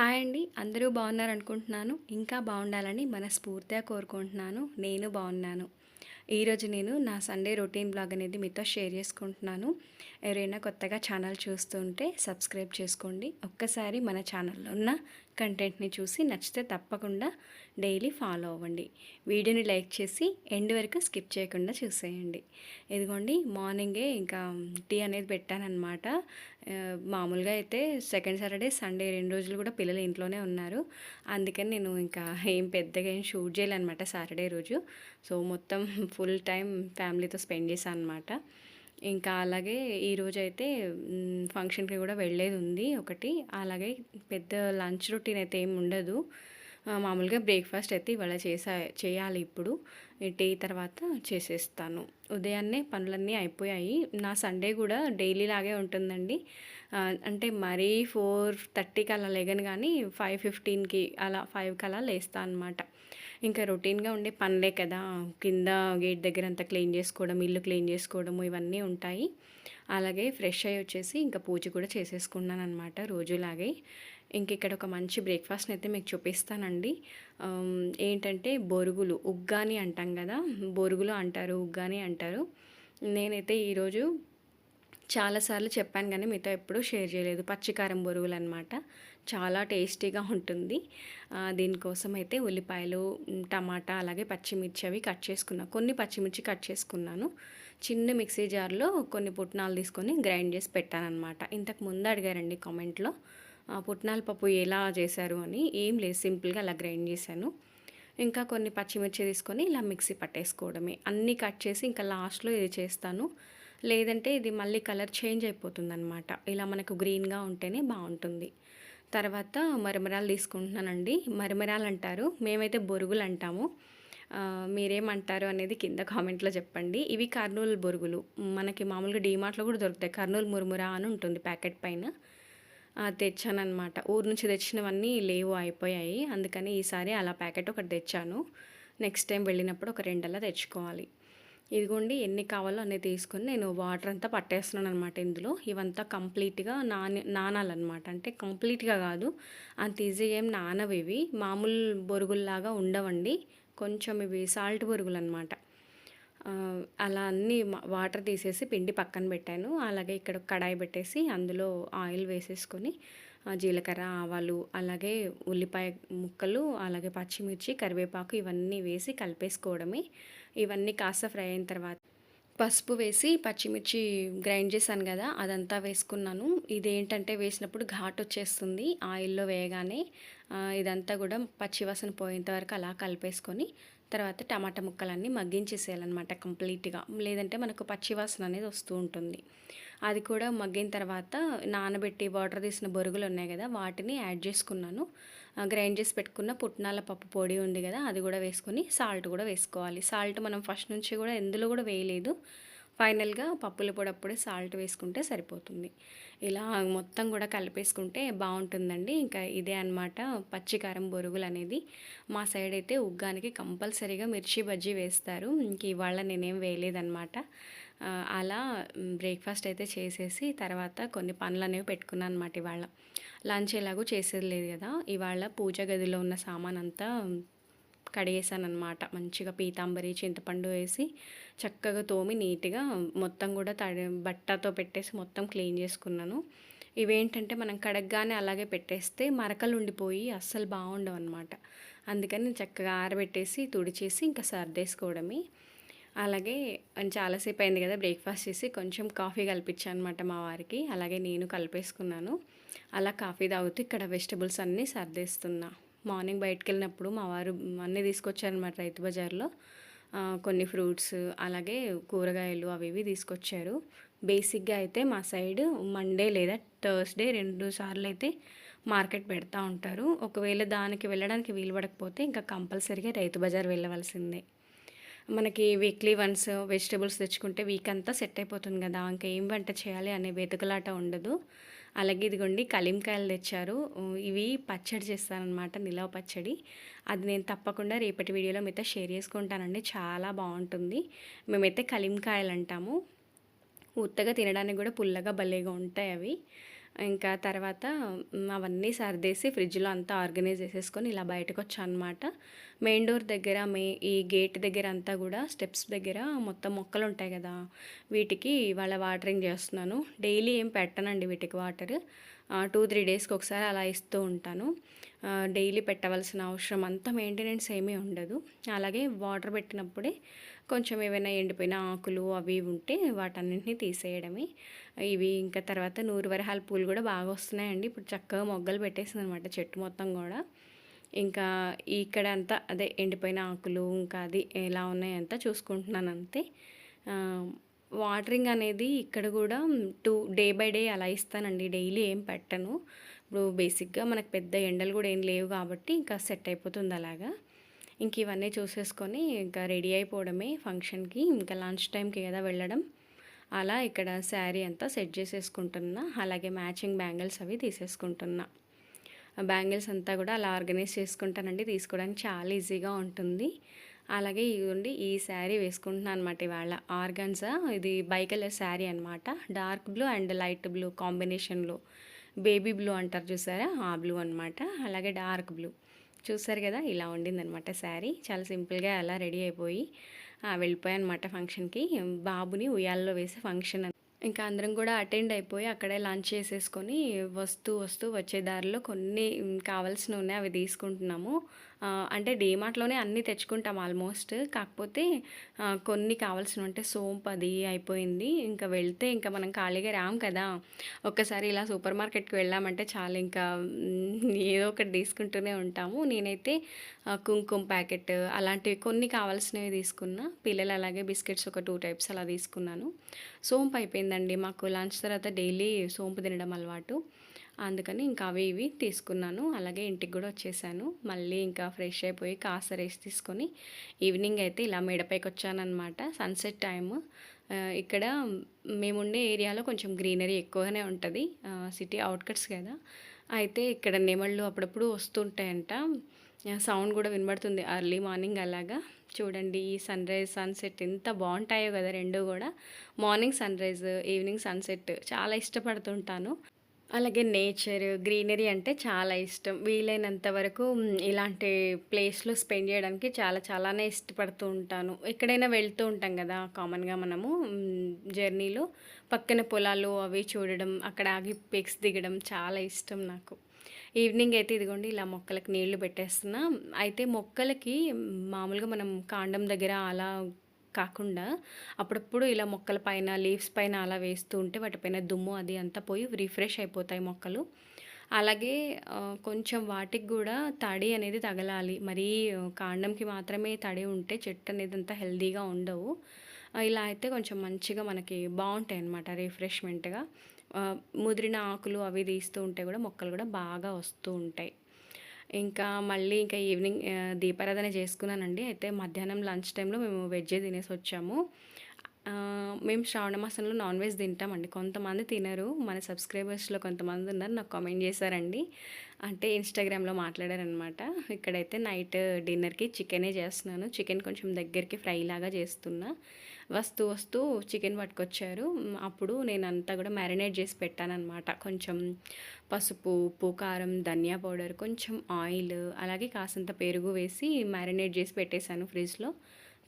Hi అండి. అందరూ బాగున్నారు అనుకుంటున్నాను ఇంకా బాగుండాలని మనస్ఫూర్తిగా కోరుకుంటున్నాను. నేను బాగున్నాను. ఈరోజు నేను నా సండే రొటీన్ బ్లాగ్ అనేది మీతో షేర్ చేసుకుంటున్నాను. ఎవరైనా కొత్తగా ఛానల్ చూస్తుంటే సబ్స్క్రైబ్ చేసుకోండి. ఒక్కసారి మన ఛానల్లో ఉన్న కంటెంట్ని చూసి నచ్చితే తప్పకుండా డైలీ ఫాలో అవ్వండి. వీడియోని లైక్ చేసి ఎండ్ వరకు స్కిప్ చేయకుండా చూసేయండి. ఇదిగోండి మార్నింగే ఇంకా టీ అనేది పెట్టానమాట మామూలుగా అయితే సెకండ్ సాటర్డే సండే రెండు రోజులు కూడా పిల్లలు ఇంట్లోనే ఉన్నారు. అందుకని నేను ఇంకా ఏం పెద్దగా ఏం షూట్ చేయాలన్నమాట సాటర్డే రోజు. సో మొత్తం ఫుల్ టైం ఫ్యామిలీతో స్పెండ్ చేశాను అనమాట ఇంకా అలాగే ఈరోజైతే ఫంక్షన్కి కూడా వెళ్ళేది ఉంది ఒకటి. అలాగే పెద్ద లంచ్ రొటీన్ అయితే ఏమి ఉండదు మామూలుగా బ్రేక్ఫాస్ట్ అయితే ఇవాళ చేసా చేయాలి ఇప్పుడు. టీ తర్వాత చేసేస్తాను. ఉదయాన్నే పనులన్నీ అయిపోయాయి. నా సండే కూడా డైలీ లాగే ఉంటుందండి. అంటే మరీ ఫోర్ థర్టీకి అలా లేగను కానీ ఫైవ్ ఫిఫ్టీన్కి అలా ఫైవ్కి అలా లేస్తాను అనమాట ఇంకా రొటీన్గా ఉండే పనులే కదా. కింద గేట్ దగ్గర అంతా క్లీన్ చేసుకోవడం ఇల్లు క్లీన్ చేసుకోవడము ఇవన్నీ ఉంటాయి. అలాగే ఫ్రెష్ అయ్యి వచ్చేసి ఇంకా పూజ కూడా చేసేసుకున్నాను అనమాట రోజులాగే. ఇంక ఇక్కడ ఒక మంచి బ్రేక్ఫాస్ట్ని అయితే మీకు చూపిస్తానండి. ఏంటంటే బొరుగులు ఉగ్గాని అంటాం కదా. బొరుగులు అంటారు ఉగ్గాని అంటారు. నేనైతే ఈరోజు చాలాసార్లు చెప్పాను కానీ మీతో ఎప్పుడూ షేర్ చేయలేదు. పచ్చికారం బొరుగులు అనమాట చాలా టేస్టీగా ఉంటుంది. దీనికోసం అయితే ఉల్లిపాయలు టమాటా అలాగే పచ్చిమిర్చి అవి కట్ చేసుకున్నా కొన్ని పచ్చిమిర్చి కట్ చేసుకున్నాను. చిన్న మిక్సీ జార్లో కొన్ని పుట్నాలు తీసుకొని గ్రైండ్ చేసి పెట్టానమాట ఇంతకు ముందు అడిగారండి కామెంట్లో పుట్నాల పప్పు ఎలా చేశారు? అని. ఏం లేదు సింపుల్గా అలా గ్రైండ్ చేశాను. ఇంకా కొన్ని పచ్చిమిర్చి తీసుకొని ఇలా మిక్సీ పట్టేసుకోవడమే. అన్నీ కట్ చేసి ఇంకా లాస్ట్లో ఇది చేస్తాను. లేదంటే ఇది మళ్ళీ కలర్ చేంజ్ అయిపోతుంది అనమాట ఇలా మనకు గ్రీన్గా ఉంటేనే బాగుంటుంది. తర్వాత మరమరాలు తీసుకుంటున్నానండి. మరమరాలు అంటారు. మేమైతే బొరుగులు అంటాము. మీరేమంటారు అనేది కింద కామెంట్లో చెప్పండి. ఇవి కర్నూలు బొరుగులు. మనకి మామూలుగా డీమార్ట్లో కూడా దొరుకుతాయి. కర్నూలు మురుమురా అని ఉంటుంది ప్యాకెట్ పైన. తెచ్చానమాట ఊరు నుంచి తెచ్చినవన్నీ లేవు అయిపోయాయి. అందుకని ఈసారి అలా ప్యాకెట్ ఒకటి తెచ్చాను. నెక్స్ట్ టైం వెళ్ళినప్పుడు ఒక రెండల్లా తెచ్చుకోవాలి. ఇదిగోండి ఎన్ని కావాలో అన్నీ తీసుకొని నేను వాటర్ అంతా పట్టేస్తున్నాను అనమాట ఇందులో. ఇవంతా కంప్లీట్గా నాని నానాలన్నమాట. అంటే కంప్లీట్గా కాదు. అంత ఈజీగా ఏం నానవి ఇవి. మామూలు బొరుగుల్లాగా ఉండవండి. కొంచెం ఇవి సాల్ట్ బొరుగులు అనమాట అలా అన్ని వాటర్ తీసేసి పిండి పక్కన పెట్టాను. అలాగే ఇక్కడ కడాయి పెట్టేసి అందులో ఆయిల్ వేసేసుకొని జీలకర్ర ఆవాలు అలాగే ఉల్లిపాయ ముక్కలు అలాగే పచ్చిమిర్చి కరివేపాకు ఇవన్నీ వేసి కలిపేసుకోవడమే. ఇవన్నీ కాస్త ఫ్రై అయిన తర్వాత పసుపు వేసి పచ్చిమిర్చి గ్రైండ్ చేశాను కదా అదంతా వేసుకున్నాను. ఇదేంటంటే వేసినప్పుడు ఘాట్ వచ్చేస్తుంది ఆయిల్లో వేయగానే. ఇదంతా కూడా పచ్చివాసన పోయేంత వరకు అలా కలిపేసుకొని తర్వాత టమాటా ముక్కలన్నీ మగ్గించేసేయాలన్నమాట కంప్లీట్గా. లేదంటే మనకు పచ్చివాసన అనేది వస్తూ ఉంటుంది. అది కూడా మగ్గిన తర్వాత నానబెట్టి వాటర్ తీసిన బొరుగులు ఉన్నాయి కదా వాటిని యాడ్ చేసుకున్నాను. గ్రైండ్ చేసి పెట్టుకున్న పుట్నాల పప్పు పొడి ఉంది కదా అది కూడా వేసుకొని సాల్ట్ కూడా వేసుకోవాలి. సాల్ట్ మనం ఫస్ట్ నుంచి కూడా ఎందులో కూడా వేయలేదు. ఫైనల్గా పప్పుల పొడి అప్పుడే సాల్ట్ వేసుకుంటే సరిపోతుంది. ఇలా మొత్తం కూడా కలిపేసుకుంటే బాగుంటుందండి. ఇంకా ఇదే అన్నమాట పచ్చికారం బొరుగులు అనేది. మా సైడ్ అయితే ఉగ్గానికి కంపల్సరీగా మిర్చి బజ్జీ వేస్తారు. ఇంక ఇవాళ నేనేం వేయలేదన్నమాట. అలా బ్రేక్ఫాస్ట్ అయితే చేసేసి తర్వాత కొన్ని పనులు అనేవి పెట్టుకున్నాను అనమాట ఇవాళ. లంచ్ ఎలాగో చేసేది లేదు కదా. ఇవాళ పూజ గదిలో ఉన్న సామాన్ అంతా కడిగేసాను అనమాట మంచిగా పీతాంబరి చింతపండు వేసి చక్కగా తోమి నీట్గా మొత్తం కూడా తడి బట్టతో పెట్టేసి మొత్తం క్లీన్ చేసుకున్నాను. ఇవేంటంటే మనం కడగగానే అలాగే పెట్టేస్తే మరకలు ఉండిపోయి అస్సలు బాగుండవు అనమాట అందుకని నేను చక్కగా ఆరబెట్టేసి తుడిచేసి ఇంకా సర్దేసుకోవడమే. అలాగే చాలాసేపు అయింది కదా బ్రేక్ఫాస్ట్ చేసి కొంచెం కాఫీ కలిపించాను అనమాట మా వారికి. అలాగే నేను కలిపేసుకున్నాను. అలా కాఫీ తాగుతూ ఇక్కడ వెజిటబుల్స్ అన్నీ సర్దేస్తున్నా. మార్నింగ్ బయటకు వెళ్ళినప్పుడు మా వారు అన్నీ తీసుకొచ్చారనమాట రైతు బజార్లో. కొన్ని ఫ్రూట్స్ అలాగే కూరగాయలు అవి ఇవి తీసుకొచ్చారు. బేసిక్గా అయితే మా సైడ్ మండే లేదా థర్స్డే రెండు సార్లు అయితే మార్కెట్ పెడతా ఉంటారు. ఒకవేళ దానికి వెళ్ళడానికి వీలు పడకపోతే ఇంకా కంపల్సరీగా రైతు బజార్ వెళ్ళవలసిందే. మనకి వీక్లీ వన్స్ వెజిటబుల్స్ తెచ్చుకుంటే వీక్ అంతా సెట్ అయిపోతుంది కదా ఇంకా ఏం వంట చేయాలి అనే వెతుకులాట ఉండదు. అలాగే ఇదిగోండి కలింకాయలు తెచ్చారు. ఇవి పచ్చడి చేస్తానన్నమాట నిలవ పచ్చడి. అది నేను తప్పకుండా రేపటి వీడియోలో మీతో షేర్ చేసుకుంటానండి. చాలా బాగుంటుంది. మేమైతే కలింకాయలు అంటాము. ఉత్తగా తినడానికి కూడా పుల్లగా భలేగా ఉంటాయి అవి. ఇంకా తర్వాత అవన్నీ సర్దేసి ఫ్రిడ్జ్లో అంతా ఆర్గనైజ్ చేసేసుకొని ఇలా బయటకు వచ్చాను అనమాట మెయిన్ డోర్ దగ్గర మే ఈ గేట్ దగ్గర అంతా కూడా స్టెప్స్ దగ్గర మొత్తం మొక్కలు ఉంటాయి కదా వీటికి ఇవాళ వాటరింగ్ చేస్తున్నాను. డైలీ ఏం పెట్టనండి వీటికి వాటర్. టూ త్రీ డేస్కి ఒకసారి అలా ఇస్తూ ఉంటాను. డైలీ పెట్టవలసిన అవసరం అంతా మెయింటెనెన్స్ ఏమీ ఉండదు. అలాగే వాటర్ పెట్టినప్పుడే కొంచెం ఏమైనా ఎండిపోయిన ఆకులు అవి ఉంటే వాటన్నింటినీ తీసేయడమే. ఇవి ఇంకా తర్వాత నూరు వరహాల పూలు కూడా బాగా వస్తున్నాయండి. ఇప్పుడు చక్కగా మొగ్గలు పెట్టేసింది అనమాట చెట్టు మొత్తం కూడా. ఇంకా ఇక్కడ అంతా అదే ఎండిపోయిన ఆకులు ఇంకా అది ఎలా ఉన్నాయంతా చూసుకుంటున్నాను అంతే. వాటరింగ్ అనేది ఇక్కడ కూడా టూ డే బై డే అలా ఇస్తానండి. డైలీ ఏం పెట్టను. ఇప్పుడు బేసిక్గా మనకు పెద్ద ఎండలు కూడా ఏం లేవు కాబట్టి ఇంకా సెట్ అయిపోతుంది అలాగా. ఇంక ఇవన్నీ చూసేసుకొని ఇంకా రెడీ అయిపోవడమే ఫంక్షన్కి. ఇంకా లంచ్ టైంకి కదా వెళ్ళడం. అలా ఇక్కడ శారీ అంతా సెట్ చేసేసుకుంటున్నా. అలాగే మ్యాచింగ్ బ్యాంగిల్స్ అవి తీసేసుకుంటున్నా. బ్యాంగిల్స్ అంతా కూడా అలా ఆర్గనైజ్ చేసుకుంటానండి. తీసుకోవడానికి చాలా ఈజీగా ఉంటుంది. అలాగే ఇదిగోండి ఈ శారీ వేసుకుంటున్నాను అనమాట ఇవాళ. ఆర్గాన్సా? ఇది బై కలర్ శారీ అనమాట dark blue and light blue కాంబినేషన్లో. బేబీ బ్లూ అంటారు చూసారా? ఆ బ్లూ అనమాట అలాగే డార్క్ బ్లూ. చూసారు కదా ఇలా ఉండిందనమాట శారీ. చాలా సింపుల్గా అలా రెడీ అయిపోయి వెళ్ళిపోయాను అనమాట ఫంక్షన్కి. బాబుని ఉయ్యాల్లో వేసే ఫంక్షన్ ఇంకా అందరం కూడా అటెండ్ అయిపోయి అక్కడే లంచ్ చేసేసుకొని వస్తూ వస్తూ వచ్చే దారిలో కొన్ని కావాల్సినవి ఉన్నాయి అవి తీసుకుంటున్నాము. అంటే డీమార్ట్లోనే అన్నీ తెచ్చుకుంటాం ఆల్మోస్ట్. కాకపోతే కొన్ని కావాల్సినవి అంటే సోంపు అది అయిపోయింది. ఇంకా వెళ్తే ఇంకా మనం ఖాళీగా రాం కదా. ఒక్కసారి ఇలా సూపర్ మార్కెట్కి వెళ్ళామంటే చాలా ఇంకా ఏదో ఒకటి తీసుకుంటూనే ఉంటాము. నేనైతే కుంకుమ ప్యాకెట్ అలాంటివి కొన్ని కావాల్సినవి తీసుకున్నా. పిల్లలు అలాగే బిస్కెట్స్ ఒక టూ టైప్స్ అలా తీసుకున్నాను. సోంపు అయిపోయిందండి మాకు. లంచ్ తర్వాత డైలీ సోంపు తినడం అలవాటు. అందుకని ఇంకా అవి ఇవి తీసుకున్నాను. అలాగే ఇంటికి కూడా వచ్చేసాను. మళ్ళీ ఇంకా ఫ్రెష్ అయిపోయి కాస్త రెస్ట్ తీసుకొని ఈవినింగ్ అయితే ఇలా మేడపైకి వచ్చానమాట సన్సెట్ టైము. ఇక్కడ మేముండే ఏరియాలో కొంచెం గ్రీనరీ ఎక్కువగానే ఉంటుంది. సిటీ అవుట్కట్స్ కదా. అయితే ఇక్కడ నెమళ్ళు అప్పుడప్పుడు వస్తుంటాయంట. సౌండ్ కూడా వినబడుతుంది. అర్లీ మార్నింగ్ అలాగా. చూడండి ఈ సన్ రైజ్ సన్సెట్ ఎంత బాగుంటాయో కదా రెండు కూడా. Morning sunrise evening sunset చాలా ఇష్టపడుతుంటాను. అలాగే నేచర్ గ్రీనరీ అంటే చాలా ఇష్టం. వీలైనంత వరకు ఇలాంటి ప్లేస్లో స్పెండ్ చేయడానికి చాలా చాలానే ఇష్టపడుతూ ఉంటాను. ఎక్కడైనా వెళ్తూ ఉంటాం కదా కామన్గా మనము జర్నీలో. పక్కన పొలాలు అవి చూడడం అక్కడ ఆగి పిక్స్ దిగడం చాలా ఇష్టం నాకు. ఈవినింగ్ అయితే ఇదిగోండి ఇలా మొక్కలకు నీళ్ళు పెట్టేస్తున్నా. అయితే మొక్కలకి మామూలుగా మనం కాండం దగ్గర అలా కాకుండా అప్పుడప్పుడు ఇలా మొక్కల పైన లీవ్స్ పైన అలా వేస్తూ ఉంటే వాటిపైన దుమ్ము అది అంతా పోయి రిఫ్రెష్ అయిపోతాయి మొక్కలు. అలాగే కొంచెం వాటికి కూడా తడి అనేది తగలాలి. మరీ కాండంకి మాత్రమే తడి ఉంటే చెట్టు అనేది అంత హెల్దీగా ఉండవు. ఇలా అయితే కొంచెం మంచిగా మనకి బాగుంటాయి అన్నమాట రిఫ్రెష్మెంట్గా ముదిరిన ఆకులు అవి తీస్తూ ఉంటే కూడా మొక్కలు కూడా బాగా వస్తూ ఉంటాయి. ఇంకా మళ్ళీ ఇంకా ఈవినింగ్ దీపారాధన చేసుకున్నానండి. అయితే మధ్యాహ్నం లంచ్ టైంలో మేము వెజ్జే తినేసి వచ్చాము. మేము శ్రావణ మాసంలో నాన్ వెజ్ తింటామండి. కొంతమంది తినరు. మన సబ్స్క్రైబర్స్లో కొంతమంది ఉన్నారు. నాకు కామెంట్ చేశారండి. అంటే ఇన్స్టాగ్రామ్లో మాట్లాడారనమాట ఇక్కడైతే నైట్ డిన్నర్కి చికెనే చేస్తున్నాను. చికెన్ కొంచెం దగ్గరికి ఫ్రై లాగా చేస్తున్నా. వస్తూ వస్తూ చికెన్ పట్టుకొచ్చారు. అప్పుడు నేను అంతా కూడా మ్యారినేట్ చేసి పెట్టానమాట కొంచెం పసుపు ఉప్పు కారం ధనియా పౌడర్ కొంచెం ఆయిల్ అలాగే కాసంత పెరుగు వేసి మ్యారినేట్ చేసి పెట్టేశాను ఫ్రిడ్జ్లో.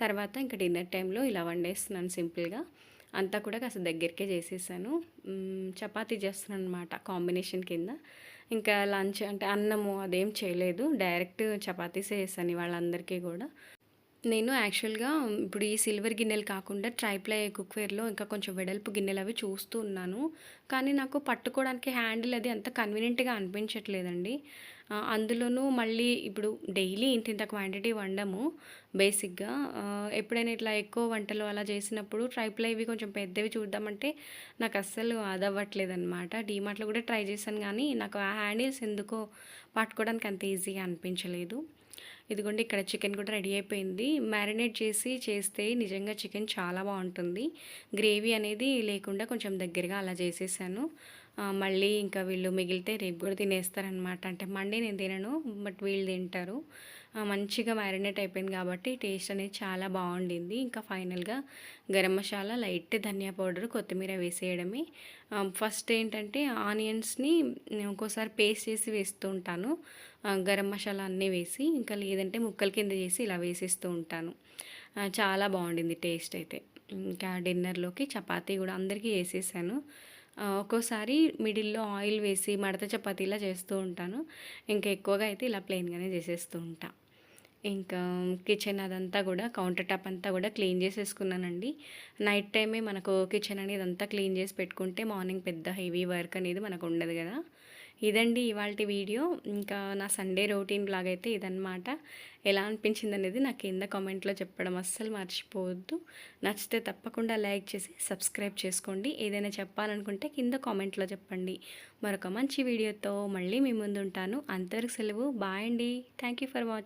తర్వాత ఇంకా డిన్నర్ టైంలో ఇలా వండేస్తున్నాను సింపుల్గా. అంతా కూడా కాస్త దగ్గరికే చేసేసాను. చపాతీ చేస్తున్నాను అనమాట కాంబినేషన్ కింద. ఇంకా లంచ్ అంటే అన్నము అదేం చేయలేదు. డైరెక్ట్ చపాతీసే చేశాను వాళ్ళందరికీ కూడా. నేను యాక్చువల్గా ఇప్పుడు ఈ సిల్వర్ గిన్నెలు కాకుండా ట్రైప్లై కుక్వేర్లో ఇంకా కొంచెం వెడల్పు గిన్నెలు అవి చూస్తూ ఉన్నాను. కానీ నాకు పట్టుకోవడానికి హ్యాండిల్ అది అంత కన్వీనియంట్గా అనిపించట్లేదండి. అందులోనూ మళ్ళీ ఇప్పుడు డైలీ ఇంత ఇంత క్వాంటిటీ వండము బేసిక్గా. ఎప్పుడైనా ఇట్లా ఎక్కువ వంటలు అలా చేసినప్పుడు ట్రైప్లై ఇవి కొంచెం పెద్దవి చూద్దామంటే నాకు అస్సలు అదవ్వట్లేదు అనమాట డీమార్ట్లో కూడా ట్రై చేశాను కానీ నాకు ఆ హ్యాండిల్స్ ఎందుకో పట్టుకోవడానికి అంత ఈజీగా అనిపించలేదు. ఇదిగోండి ఇక్కడ చికెన్ కూడా రెడీ అయిపోయింది. మ్యారినేట్ చేసి చేస్తే నిజంగా చికెన్ చాలా బాగుంటుంది. గ్రేవీ అనేది లేకుండా కొంచెం దగ్గరగా అలా చేసేసాను. మళ్ళీ ఇంకా వీళ్ళు మిగిలితే రేపు కూడా తినేస్తారనమాట అంటే మండే నేను తినను బట్ వీళ్ళు తింటారు. మంచిగా మ్యారినేట్ అయిపోయింది కాబట్టి టేస్ట్ అనేది చాలా బాగుండింది. ఇంకా ఫైనల్గా గరం మసాలా లైట్ ధనియా పౌడర్ కొత్తిమీర వేసేయడమే. ఫస్ట్ ఏంటంటే ఆనియన్స్ని ఒక్కోసారి పేస్ట్ చేసి వేస్తూ ఉంటాను. గరం మసాలా అన్నీ వేసి ఇంకా లేదంటే ముక్కల కింద చేసి ఇలా వేసేస్తూ ఉంటాను. చాలా బాగుండింది టేస్ట్ అయితే. ఇంకా డిన్నర్లోకి చపాతీ కూడా అందరికీ వేసేసాను. ఒక్కోసారి మిడిల్లో ఆయిల్ వేసి మడత చపాతీలా చేస్తూ ఉంటాను. ఇంకా ఎక్కువగా అయితే ఇలా ప్లెయిన్గానే చేసేస్తూ ఉంటాను ఇంకా కిచెన్ అదంతా కూడా కౌంటర్ టాప్ అంతా కూడా క్లీన్ చేసేసుకున్నానండి. నైట్ టైమే మనకు కిచెన్ అనేది అంతా క్లీన్ చేసి పెట్టుకుంటే మార్నింగ్ పెద్ద హెవీ వర్క్ అనేది మనకు ఉండదు కదా. ఇదండి ఇవాళ వీడియో. ఇంకా నా సండే రొటీన్ బ్లాగ్ అయితే ఇదన్నమాట. ఎలా అనిపించింది అనేది నాకు కింద కామెంట్లో చెప్పడం అస్సలు మర్చిపోవద్దు. నచ్చితే తప్పకుండా లైక్ చేసి సబ్స్క్రైబ్ చేసుకోండి. ఏదైనా చెప్పాలనుకుంటే కింద కామెంట్లో చెప్పండి. మరొక మంచి వీడియోతో మళ్ళీ మీ ముందు ఉంటాను అంతవరకు సెలవు. బాయ్ అండి. Thank you for watching